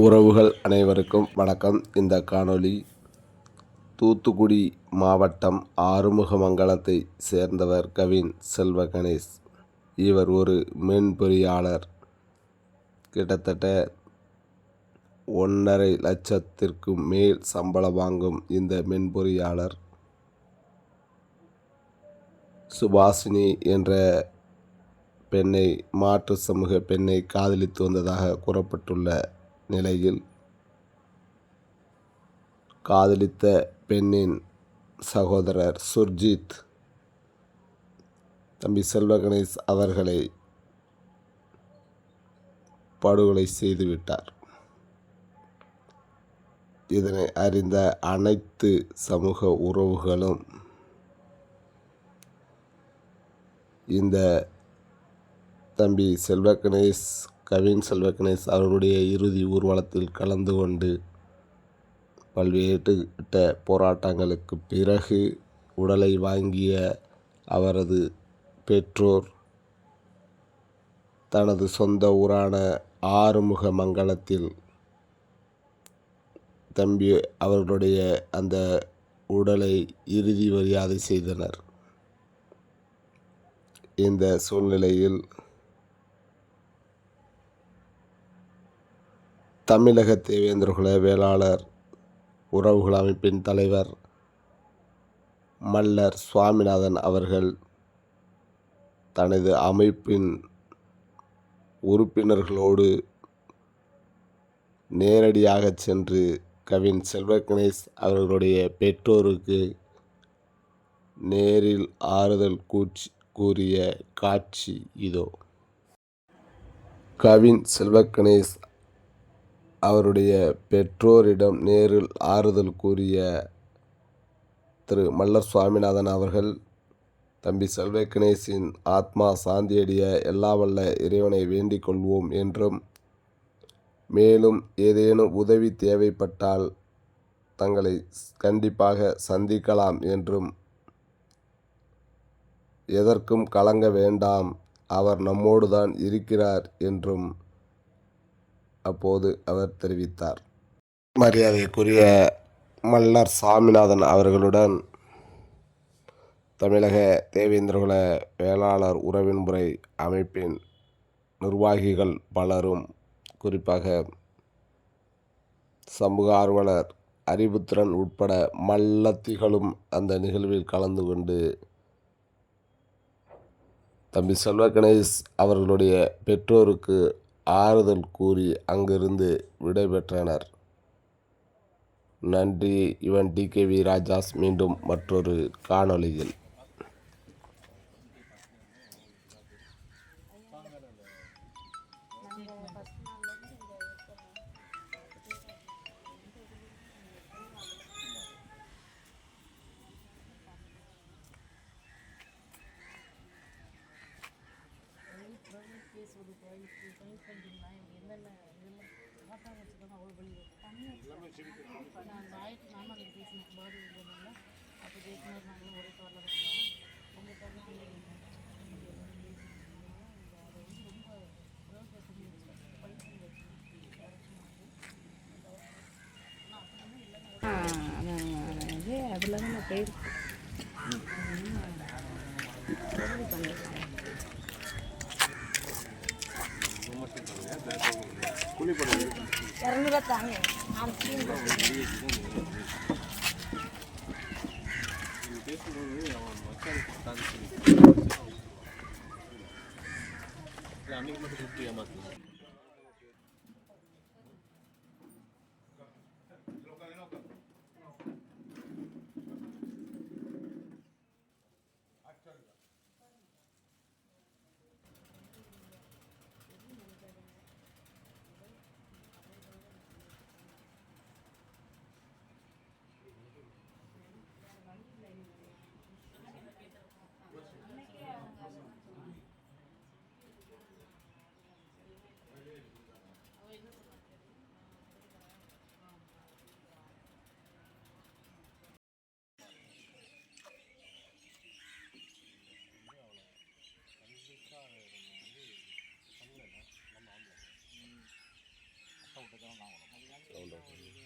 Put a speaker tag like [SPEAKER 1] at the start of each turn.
[SPEAKER 1] உறவுகள் அனைவருக்கும் வணக்கம். இந்த காணொளி தூத்துக்குடி மாவட்டம் ஆறுமுகமங்கலத்தை சேர்ந்தவர் கவின் செல்வ கணேஷ். இவர் ஒரு மென்பொறியாளர். கிட்டத்தட்ட ஒன்றரை லட்சத்திற்கும் மேல் சம்பளம் வாங்கும் இந்த மென்பொறியாளர் சுபாஷினி என்ற பெண்ணை மாற்று சமூக பெண்ணை காதலித்து வந்ததாக கூறப்பட்டுள்ள நிலையில் காதலித்த பெண்ணின் சகோதரர் சுர்ஜித் தம்பி செல்வ கணேஷ் அவர்களை படுகொலை செய்துவிட்டார். இதனை அறிந்த அனைத்து சமூக உறவுகளும் இந்த தம்பி செல்வ கணேஷ் கவின் செல்வ கணேஷ் அவர்களுடைய இறுதி ஊர்வலத்தில் கலந்து கொண்டு பல்வேறுட்ட போராட்டங்களுக்கு பிறகு உடலை வாங்கிய அவரது பெற்றோர் தனது சொந்த ஊரான ஆறுமுக மங்கலத்தில் தம்பி அவர்களுடைய அந்த உடலை இறுதி மரியாதை செய்தனர். இந்த சூழ்நிலையில் தமிழக தேவேந்திரகுல வேளாளர் உறவுகள் அமைப்பின் தலைவர் மல்லர் சுவாமிநாதன் அவர்கள் தனது அமைப்பின் உறுப்பினர்களோடு நேரடியாக சென்று கவின் செல்வ கணேஷ் அவர்களுடைய பெற்றோருக்கு நேரில் ஆறுதல் கூச்சி கூறிய காட்சி இதோ. கவின் செல்வ கணேஷ் அவருடைய பெற்றோரிடம் நேரில் ஆறுதல் கூறிய திரு மல்லர் சுவாமிநாதன் அவர்கள் தம்பி செல்வ கணேஷின் ஆத்மா சாந்தியடைய எல்லா வல்ல இறைவனை வேண்டிக் கொள்வோம் என்றும் மேலும் ஏதேனும் உதவி தேவைப்பட்டால் தங்களை கண்டிப்பாக சந்திக்கலாம் என்றும் எதற்கும் கலங்க வேண்டாம் அவர் நம்மோடு தான் இருக்கிறார் என்றும் அப்போது அவர் தெரிவித்தார். மரியாதைக்குரிய மல்லர் சாமிநாதன் அவர்களுடன் தமிழக தேவேந்திரகுல வேளாளர் உறவின் முறை அமைப்பின் நிர்வாகிகள் பலரும் குறிப்பாக சமூக ஆர்வலர் அறிவுத்திறன் உட்பட மல்லத்திகளும் அந்த நிகழ்வில் கலந்து கொண்டு தம்பி செல்வ கணேஷ் அவர்களுடைய பெற்றோருக்கு ஆறுதல் கூறி அங்கிருந்து விடைபெற்றனர். நன்றி. இவன் டி கே வி ராஜாஸ் மீண்டும் மற்றொரு காணொளியில்.
[SPEAKER 2] ஒரு கோயிலுக்கு இப்படி ஃபைல் பண்ணுறீங்களா என்னென்ன இதெல்லாம் ஆட்டோ வச்சுக்கோங்க அவ்வளோ வழி பண்ணி நான் ஆயிரத்தி நானும் அன்றைக்கி பேசினேன் பாடி இல்லைன்னா அப்போ பேசினார் நாங்களும் ஒரே காரில் இருந்தோம் உங்கள் தம்பி
[SPEAKER 3] இது அதில் தான் நான் போயிருக்கு இரநூறுவா தாங்க
[SPEAKER 4] அன்னைக்கு மட்டும் ஃபிஃப்டி ஏமாத்தலாம் Round up.